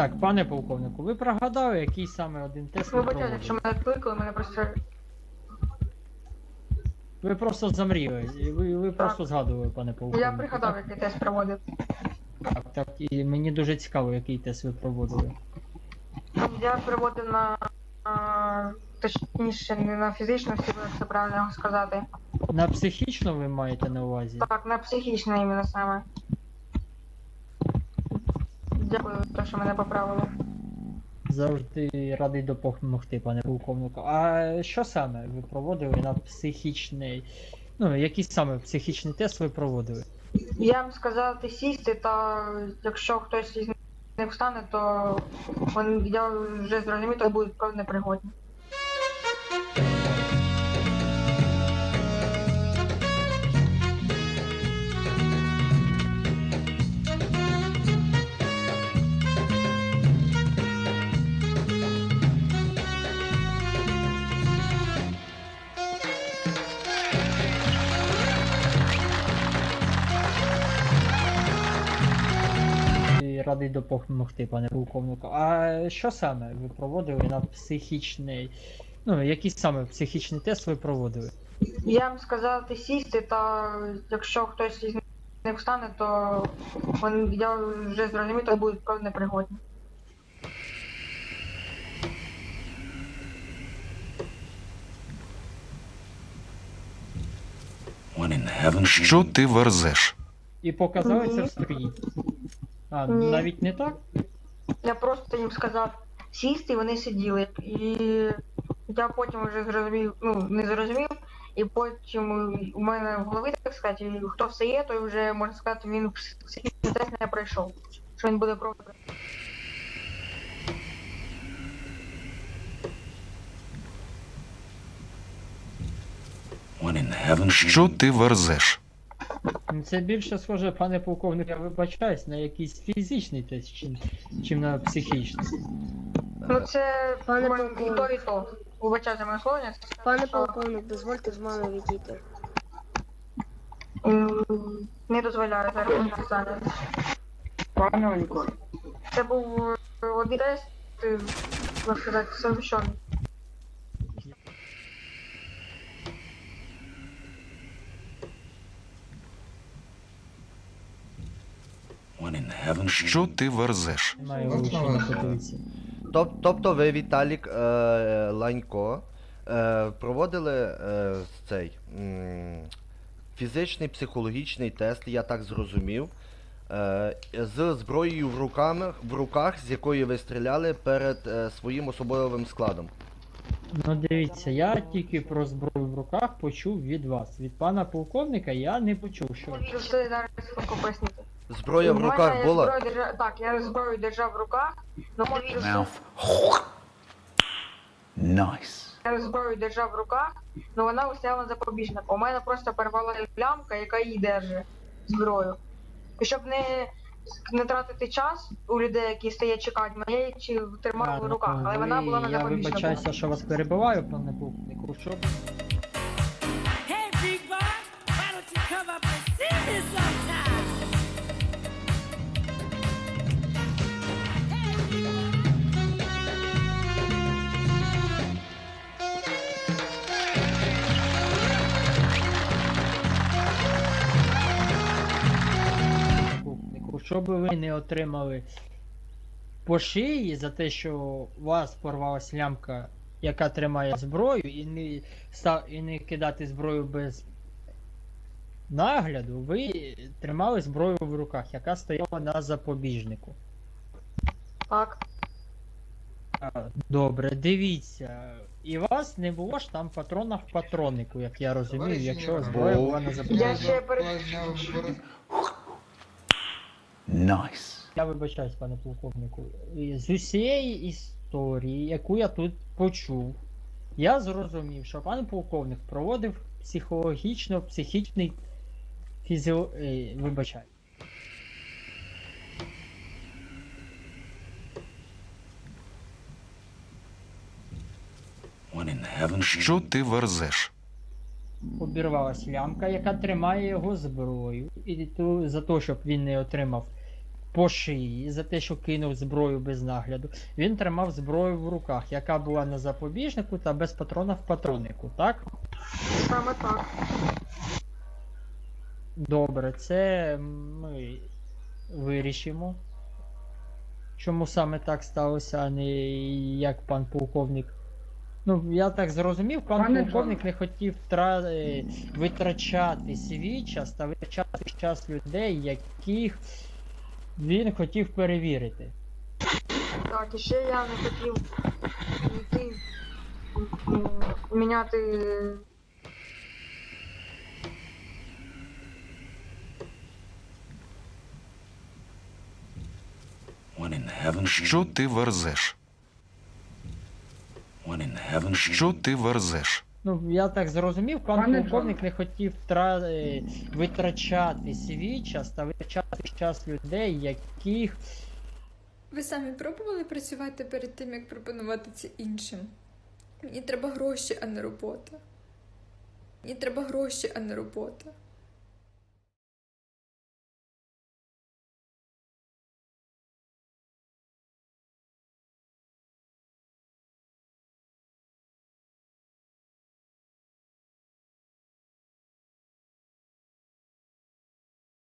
Так, пане полковнику, ви пригадали, який саме один тест ви Вибачайте, мене кликали, мене просто. Ви просто замріли, і ви, ви просто згадували, пане полковнику. Я пригадав, який тест проводив. Так, так, і мені дуже цікаво, який тест ви проводили. Я проводив на. а, Точніше, не на фізичну силу, як це правильно сказати. На психічно ви маєте на увазі? Так, на психічну іменно саме. Дякую, за те, що мене поправили. Завжди радий допомогти, пане полковнику. А що саме ви проводили на психічний. Ну, який саме психічний тест ви проводили? Я вам сказати сісти, та якщо хтось із них встане, то я вже зрозумів, то будуть певне непригодні. І Радий допомогти, пане полковнику. А що саме ви проводили на психічний. Ну, який саме психічний тест ви проводили? Я вам сказати сісти, та якщо хтось із них встане, то вони- я вже зрозумів, то будуть просто непригодні. Що ти верзеш? І показали це в стрій. А, Ні. навіть не так? Я просто їм сказав сісти, і вони сиділи. І я потім вже зрозумів, ну не зрозумів, і потім у мене в голові, так сказати, хто встає, той вже можна сказати, він психічний тест не пройшов. Що він буде пробувати. Що ти верзеш? Ну, Це більше схоже, пане полковник, я вибачаюсь, на якийсь фізичний тест, чим, чим на психічний. Ну це Пане може, і полковник. то, і то. Вибачаю за моє слово. Пане що, полковник, дозвольте з вами відійти. м, Не дозволяю зараз написати. Це був е, один тест, е, як сказати, совмещений. Що ти верзеш? Тоб- Тобто ви, Віталік е, Ланько, е, проводили е, цей м, фізичний психологічний тест, я так зрозумів, е, з зброєю в, руками, в руках, з якої ви стріляли перед е, своїм особовим складом. Ну дивіться, я тільки про зброю в руках почув від вас. Від пана полковника я не почув, що. Це зараз пояснити. Зброя в У мене руках була. зброю держа- Так, я зброю держав в руках, но Mouth. Nice. я зброю держав в руках, но вона висяла запобіжник. У мене просто порвала лямка, яка її держить зброю. І щоб не, не тратити час у людей, які стоять чекати, мене я її чи тримав в ну, руках, але вона була на Я запобіжнику. вибачаюся, що вас перебиваю, пане полковнику. Що Hey, полковнику, щоб ви не отримали по шиї за те, що у вас порвалась лямка, яка тримає зброю, і не, і не кидати зброю без нагляду, ви тримали зброю в руках, яка стояла на запобіжнику. Так. Добре, дивіться. І у вас не було ж там патрона в патроннику, як я розумію, якщо зброя була на Я запобіжнику. ще перед... Nice. Я вибачаюсь, пане полковнику. З усієї історії, яку я тут почув, я зрозумів, що пан полковник проводив психологічно, психічний фізіо... е, heaven's Що ти верзеш? Обірвалась лямка, яка тримає його зброю. І ту- за те, щоб він не отримав по шиї за те, що кинув зброю без нагляду. Він тримав зброю в руках, яка була на запобіжнику та без патрона в патроннику, так? Саме так. Добре, це ми вирішимо. Чому саме так сталося, а не як пан полковник. Ну, я так зрозумів, пан Пане полковник не хотів тра... е, витрачати свій час та витрачати час людей, яких він хотів перевірити. Так, і ще я не хотів йти міняти. Що ти верзеш? Що ти верзеш? Ну, я так зрозумів, пан Пане полковник не хотів тра... е, витрачати свій час та витрачати час людей, яких Ви самі пробували працювати перед тим, як пропонувати це іншим? Мені треба гроші, а не робота. Мені треба гроші, а не робота.